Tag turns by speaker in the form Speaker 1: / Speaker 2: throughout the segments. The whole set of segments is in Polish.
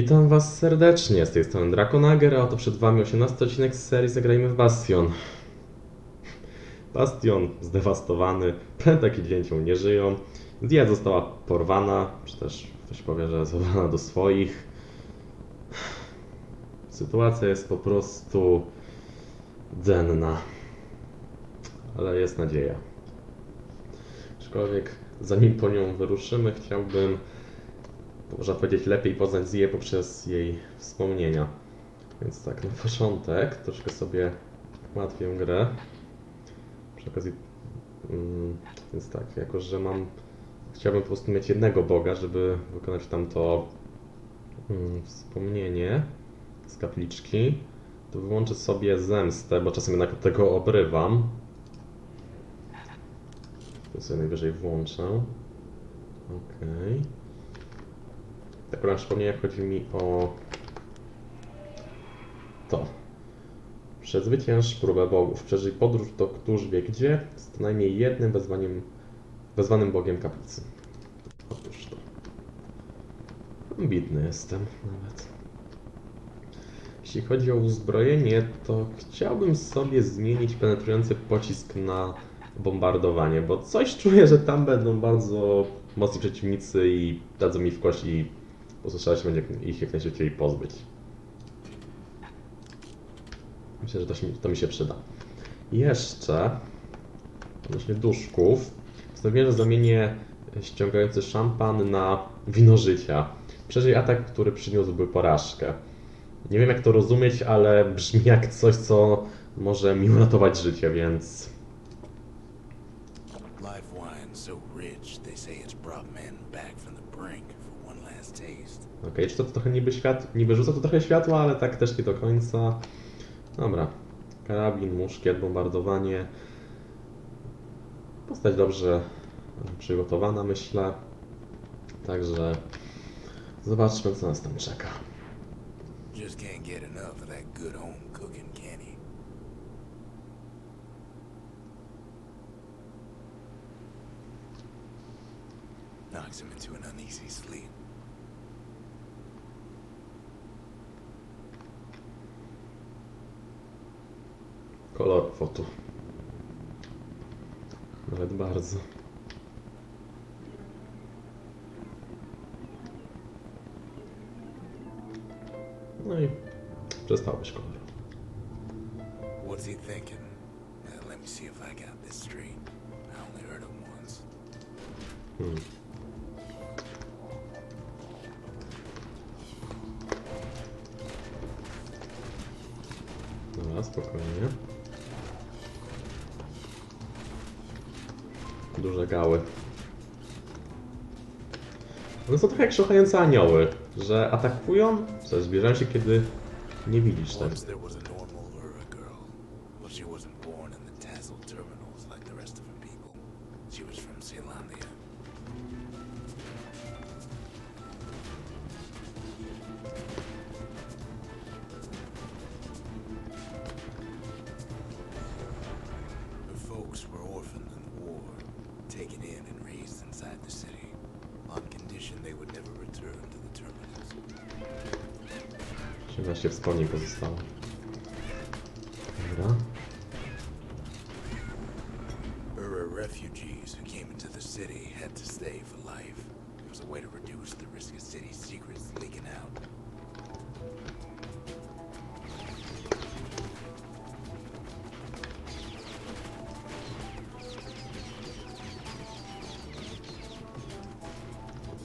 Speaker 1: Witam Was serdecznie, z tej strony Drakonager, a przed Wami 18 odcinek z serii Zagrajmy w Bastion. Bastion zdewastowany, Pętak i Dzięcioł nie żyją, Dia została porwana, czy też ktoś powie, że zabrana do swoich. Sytuacja jest po prostu denna, ale jest nadzieja. Aczkolwiek zanim po nią wyruszymy, chciałbym można powiedzieć, lepiej poznać Zię poprzez jej wspomnienia. Więc tak, na początek troszkę sobie ułatwię grę. Przy okazji, mm, więc tak, jako że mam, chciałbym po prostu mieć jednego Boga, żeby wykonać tamto mm, wspomnienie z kapliczki, to wyłączę sobie zemstę, bo czasem jednak tego obrywam. To sobie najwyżej włączę. Okej. Tak na przypomnienie chodzi mi o to. Przezwycięż próbę bogów. Przeżyj podróż do któż wie gdzie, z co najmniej jednym wezwaniem, wezwanym bogiem kaplicy. Otóż to. Ambitny jestem nawet. Jeśli chodzi o uzbrojenie, to chciałbym sobie zmienić penetrujący pocisk na bombardowanie, bo coś czuję, że tam będą bardzo mocni przeciwnicy i dadzą mi w kość prostu trzeba się będzie ich jak najszybciej pozbyć. Myślę, że to, to mi się przyda. Jeszcze odnośnie duszków postanowiłem, zamienię ściągający szampan na wino życia. Przeżyj atak, który przyniósłby porażkę. Nie wiem jak to rozumieć, ale brzmi jak coś, co może mi uratować życie, więc Okej, czy to trochę niby świat, niby rzuca to trochę światła, ale tak też nie do końca. Dobra. Karabin, muszkiet, bombardowanie. Postać dobrze przygotowana, myślę. Także zobaczmy, co nas tam czeka.
Speaker 2: Just can't get enough of that good home cooking, can he? Knocks him into an uneasy sleep.
Speaker 1: Kolor fotu. Nawet bardzo. No i przestał być kolor.
Speaker 2: What's he thinking? Uh, let me see if I got this straight. I only heard him once.
Speaker 1: Hmm. Dobra, spokojnie. Duże gały. One są trochę jak szukające anioły, że atakują, że zbliżają się, kiedy nie widzisz tego. 13 wspomnień pozostało. Dobra.
Speaker 2: Refugees who came into the city had to stay for life. It was a way to reduce the risk of city secrets leaking out.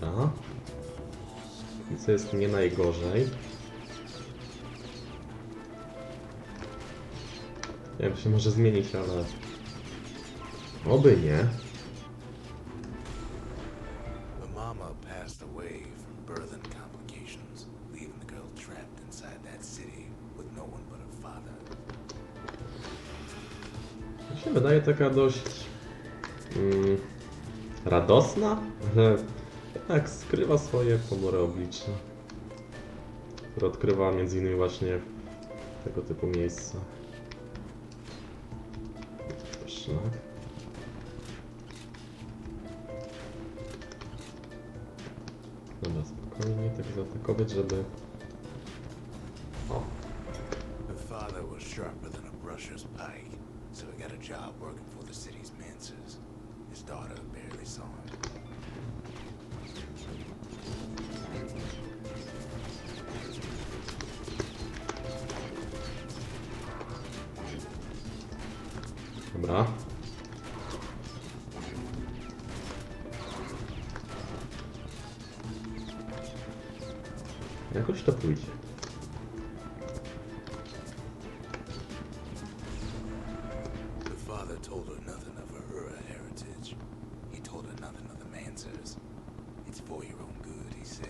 Speaker 1: Dobra. I co jest nie najgorzej. Nie wiem, się może zmienić, ale... Oby nie.
Speaker 2: No.
Speaker 1: Mi się wydaje taka dość... Mm, radosna, ale tak skrywa swoje ponure oblicze. Które odkrywa między innymi właśnie tego typu miejscach. Zaatakować, żeby...
Speaker 2: good, he said.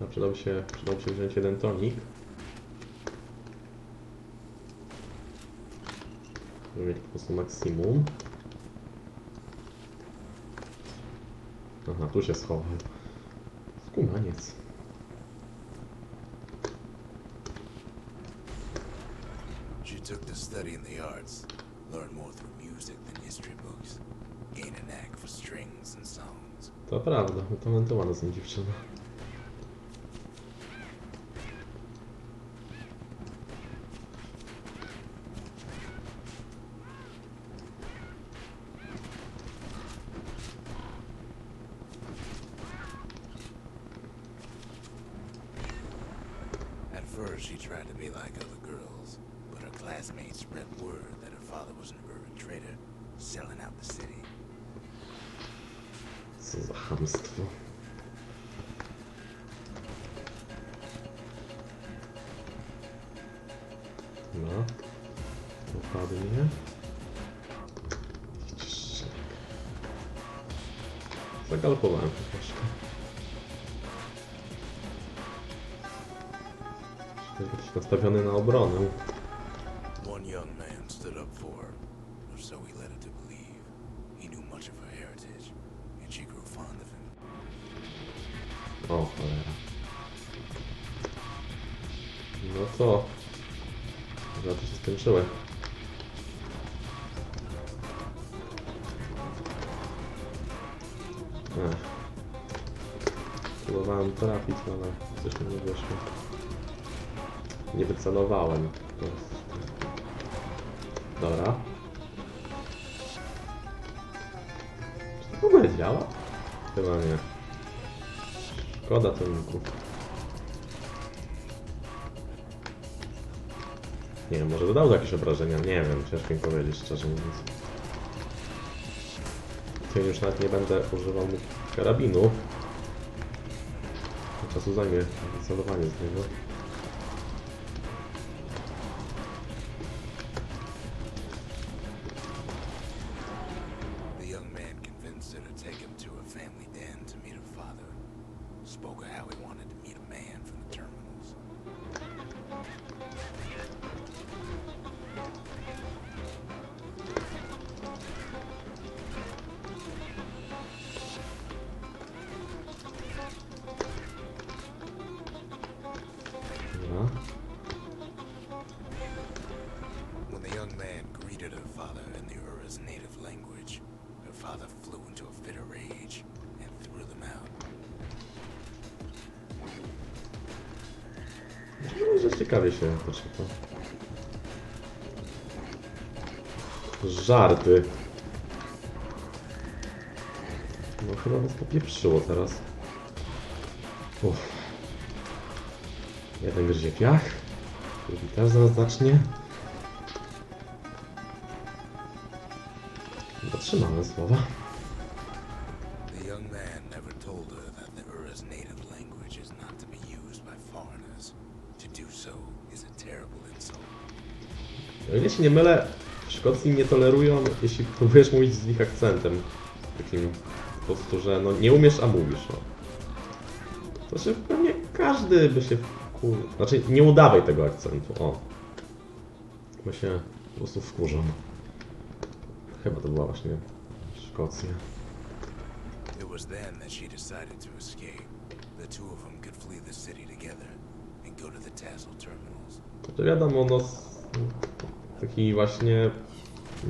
Speaker 1: No, przydał się, przydał się wziąć jeden tonik. Żeby mieć po prostu maksimum. Aha, tu się schował. Skumaniec.
Speaker 2: She took to studying the arts, learned more through music than history books, gained a knack for strings and songs.
Speaker 1: To prawda, utalentowana są dziewczyny.
Speaker 2: At first, she tried to be like other girls, but her classmates spread word that her father was an urban trader, selling out the city.
Speaker 1: Co za chamstwo. No. Strzałek. Zagalopowałem troszkę. Być nastawiony na obronę.
Speaker 2: Much of her heritage, and she grew fond of him.
Speaker 1: O, cholera. No to... Za to się skończyły. Ech. Próbowałem trafić, ale coś mi nie wyszło. Nie wycelowałem. Dobra. Ogóle działa? Chyba nie. Szkoda toniku. Nie wiem, może dodał jakieś obrażenia, nie wiem, ciężko mi powiedzieć, szczerze mówiąc. To już nawet nie będę używał karabinu. Czasu zajmie wycelowanie z niego.
Speaker 2: Father flew into a fit of rage and threw them out.
Speaker 1: No, że ciekawie się poczyta. Żarty. No chyba nas popieprzyło teraz. Uff. Jeden gryzie piach. Drugi też zaraz zacznie. Dotrzymamy słowa.
Speaker 2: The young man never told her that the Ura's native language is not to be used by foreigners. To do so is a terrible insult.
Speaker 1: O ile się nie mylę, Szkocji nie tolerują, jeśli próbujesz mówić z ich akcentem. Takim po prostu, że no nie umiesz, a mówisz. No. To się pewnie każdy by się wkur... Znaczy, nie udawaj tego akcentu, o. Bo się po prostu wkurzą. Chyba to była właśnie Szkocja.
Speaker 2: It was then that she decided to escape. The two of them could flee the city together and go to the Tassel terminals.
Speaker 1: To wiadomo, no taki właśnie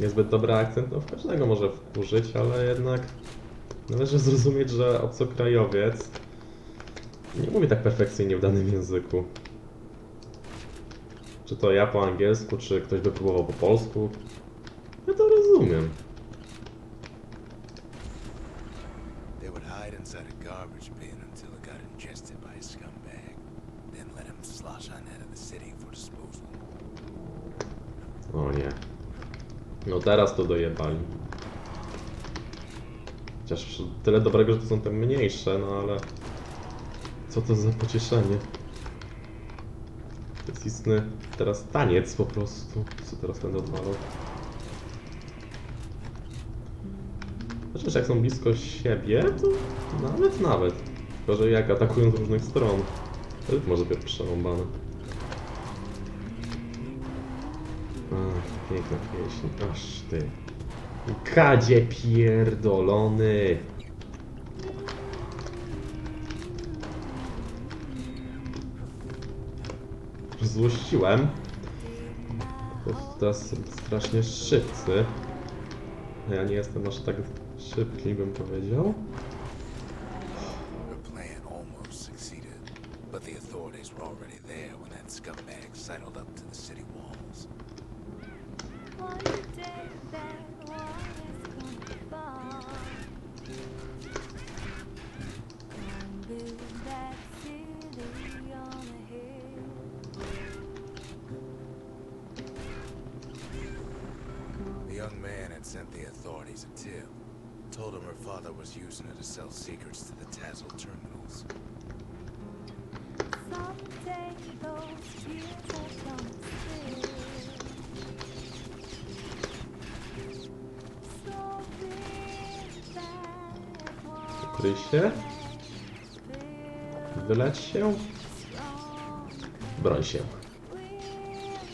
Speaker 1: niezbyt dobry akcent, no w każdego może wkurzyć, ale jednak należy zrozumieć, że obcokrajowiec nie mówi tak perfekcyjnie w danym języku. Czy to ja po angielsku, czy ktoś by próbował po polsku. Rozumiem.
Speaker 2: They would hide inside a garbage bin until it got ingested by a scumbag. Then let him slosh on out of the city for disposal.
Speaker 1: O nie. No teraz to dojebali. Chociaż tyle dobrego, że to są te mniejsze, no ale... Co to za pocieszenie? To jest istny teraz taniec po prostu. Co teraz będę odwalał? Chociaż jak są blisko siebie, to nawet, nawet. Tylko, że jak atakują z różnych stron, to może być przerąbane. Ach, piękna pieśń. Aż ty. Kadzie pierdolony. Złościłem. Po prostu teraz strasznie szybcy. A Ja nie jestem aż tak szybki, bym powiedział. Się. Wyleć się. Broń się.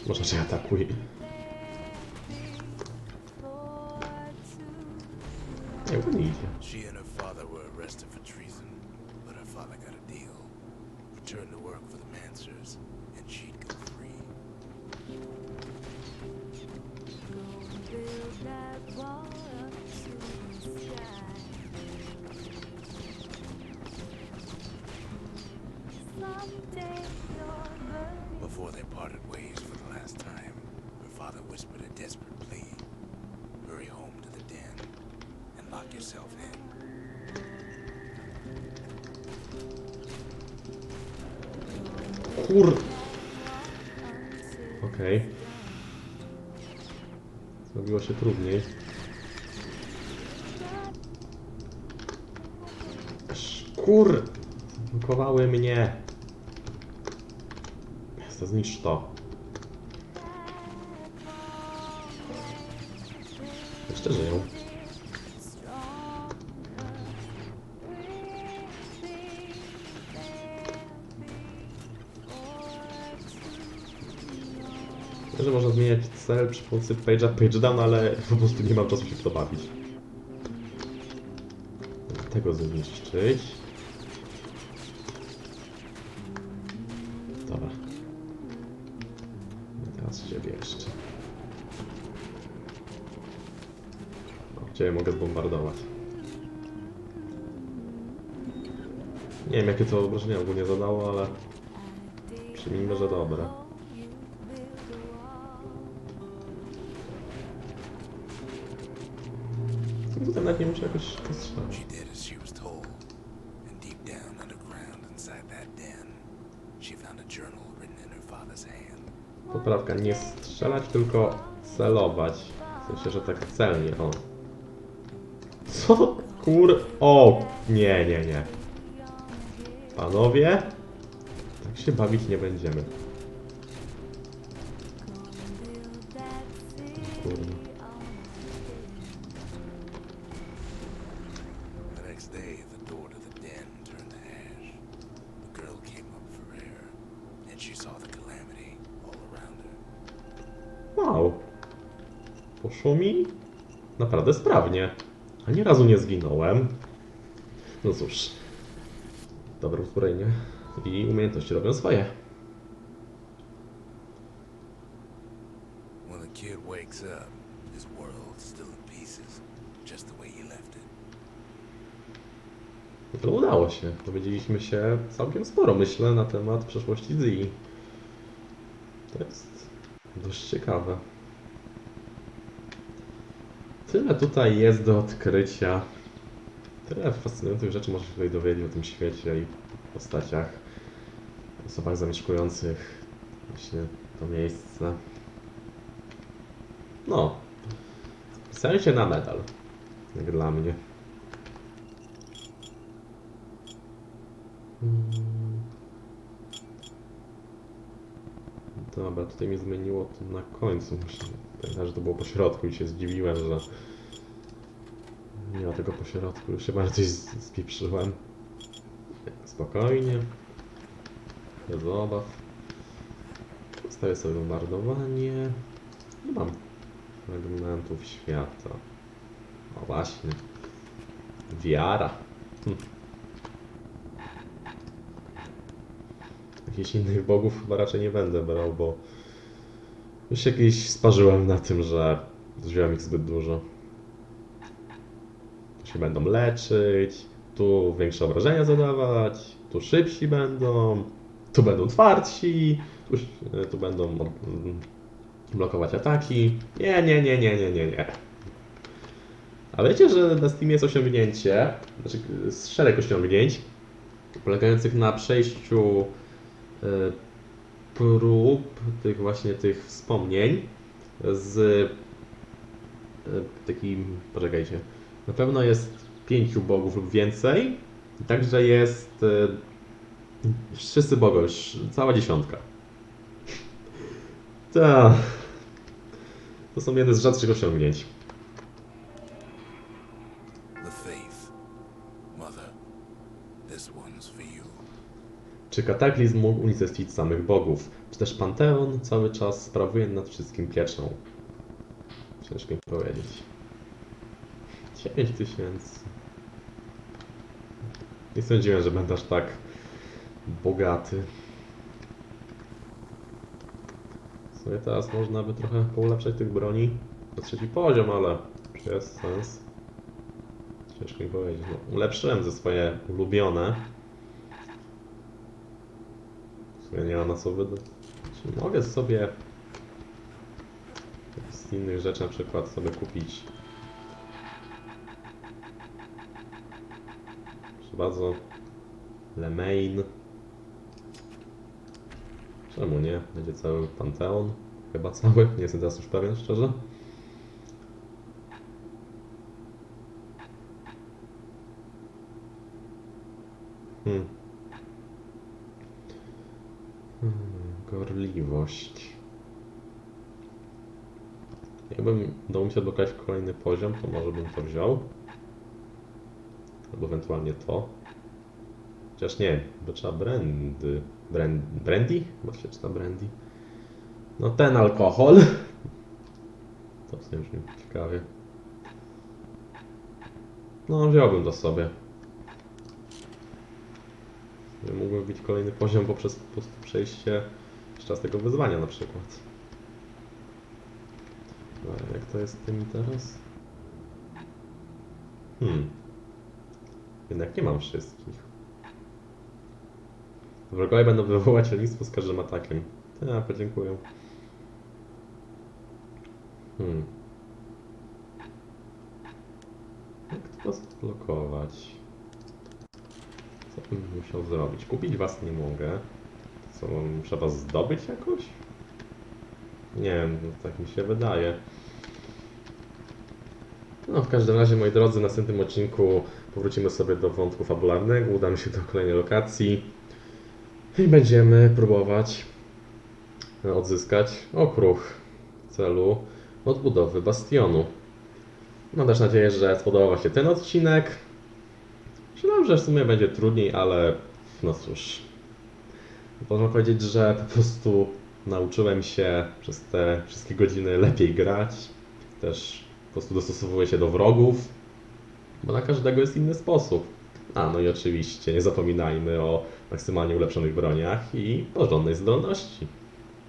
Speaker 1: Może cię atakuj. Nie, bo nie idzie.
Speaker 2: Parted ways for the last time, her father whispered a desperate plea. Hurry home to the den and lock yourself in.
Speaker 1: Kur... Okej. Zrobiło się trudniej. Szkur! Zniszcz to. Jeszcze żyją. Że można zmieniać cel przy pomocy page'a, page down, ale po prostu nie mam czasu się w to bawić. Tego zniszczyć. Dobra. No teraz ciebie jeszcze. No, ciebie mogę zbombardować. Nie wiem jakie to obrażenia ogólnie zadało, ale przyjmijmy, że dobre. Tutaj nawet nie muszę jakoś strzelać. Poprawka, nie strzelać, tylko celować. W sensie, że tak celnie, o. Co? Kur... O! Nie, nie, nie. Panowie? Tak się bawić nie będziemy. Kurwa.
Speaker 2: The next day, the door to the den turned to ash. The girl came up for air, and she saw the calamity all around her.
Speaker 1: Wow. Poszło mi naprawdę sprawnie. Ani razu nie zginąłem. No cóż. Dobre uzbrojenie i umiejętności robią swoje.
Speaker 2: When the kid wakes up, This still in pieces, just the way you left it.
Speaker 1: No to udało się. Dowiedzieliśmy się całkiem sporo, myślę, na temat przeszłości Zii. To jest dość ciekawe. Tyle tutaj jest do odkrycia. Tyle fascynujących rzeczy można się tutaj dowiedzieć o tym świecie i postaciach, osobach zamieszkujących właśnie to miejsce. No. Pisałem się na medal. Jak dla mnie. Mm. Dobra, tutaj mi zmieniło to na końcu. Pamiętać, że to było po środku i się zdziwiłem, że nie ma tego po środku. Już bardziej z- spieprzyłem. Spokojnie. Bez obaw. Zostawię sobie bombardowanie. Nie mam fragmentów świata. O właśnie. Wiara. Hm. Jakichś innych bogów chyba raczej nie będę brał, bo już kiedyś sparzyłem na tym, że wziąłem ich zbyt dużo. Będą leczyć, tu większe obrażenia zadawać, tu szybsi będą, tu będą twardsi, tu, tu będą mm, blokować ataki. Nie, nie, nie, nie, nie, nie, nie. A wiecie, że na Steamie jest osiągnięcie, znaczy szereg osiągnięć, polegających na przejściu e, prób tych właśnie tych wspomnień z e, takim, poczekajcie, na pewno jest pięciu bogów lub więcej, także jest e, wszyscy bogowie, cała dziesiątka. Tak. To są jedne z rzadszych osiągnięć. Czy kataklizm mógł unicestwić samych bogów? Czy też Panteon cały czas sprawuje nad wszystkim pieczą? Ciężko mi powiedzieć. 9 tysięcy. Nie sądziłem, że będę aż tak bogaty. W sumie teraz można by trochę poulepszać tych broni. Do trzeci poziom, ale czy jest sens? Ciężko mi powiedzieć. No, ulepszyłem ze swoje ulubione. W sumie nie ma na co wydać. Czy mogę sobie z innych rzeczy na przykład sobie kupić Proszę bardzo Lemain Czemu nie? Będzie cały Panteon Chyba cały, nie jestem teraz już pewien szczerze Hmm. Hmm, Gorliwość. Jakbym dał mi się odblokować kolejny poziom, to może bym to wziął. Ewentualnie to. Chociaż nie, bo trzeba brandy. Brand, brandy? Chyba się czyta brandy. No ten alkohol. To w sumie brzmi ciekawie. No, wziąłbym to sobie. Ja Mógłbym być kolejny poziom poprzez po prostu przejście raz tego wyzwania na przykład. A jak to jest z tymi teraz? Hmm. Jednak nie mam wszystkich. Wrogowie będą wywołać lenistwo z każdym atakiem. Ja, podziękuję. Hmm. Jak to zblokować? Co bym musiał zrobić? Kupić was nie mogę. Co, muszę was zdobyć jakoś? Nie wiem, no tak mi się wydaje. No, w każdym razie, moi drodzy, w następnym odcinku powrócimy sobie do wątku fabularnego, udamy się do kolejnej lokacji i będziemy próbować odzyskać okruch w celu odbudowy bastionu. Mam też nadzieję, że spodobał się ten odcinek. Myślałem, że w sumie będzie trudniej, ale no cóż. Można powiedzieć, że po prostu nauczyłem się przez te wszystkie godziny lepiej grać. Też po prostu dostosowuję się do wrogów, bo na każdego jest inny sposób. A, no i oczywiście nie zapominajmy o maksymalnie ulepszonych broniach i porządnej zdolności.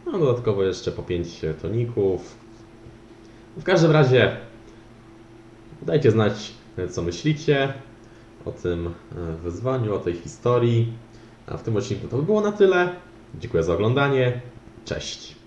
Speaker 1: No, dodatkowo jeszcze po 5 toników, W każdym razie dajcie znać, co myślicie o tym e, wyzwaniu, o tej historii. A w tym odcinku to by było na tyle. Dziękuję za oglądanie. Cześć.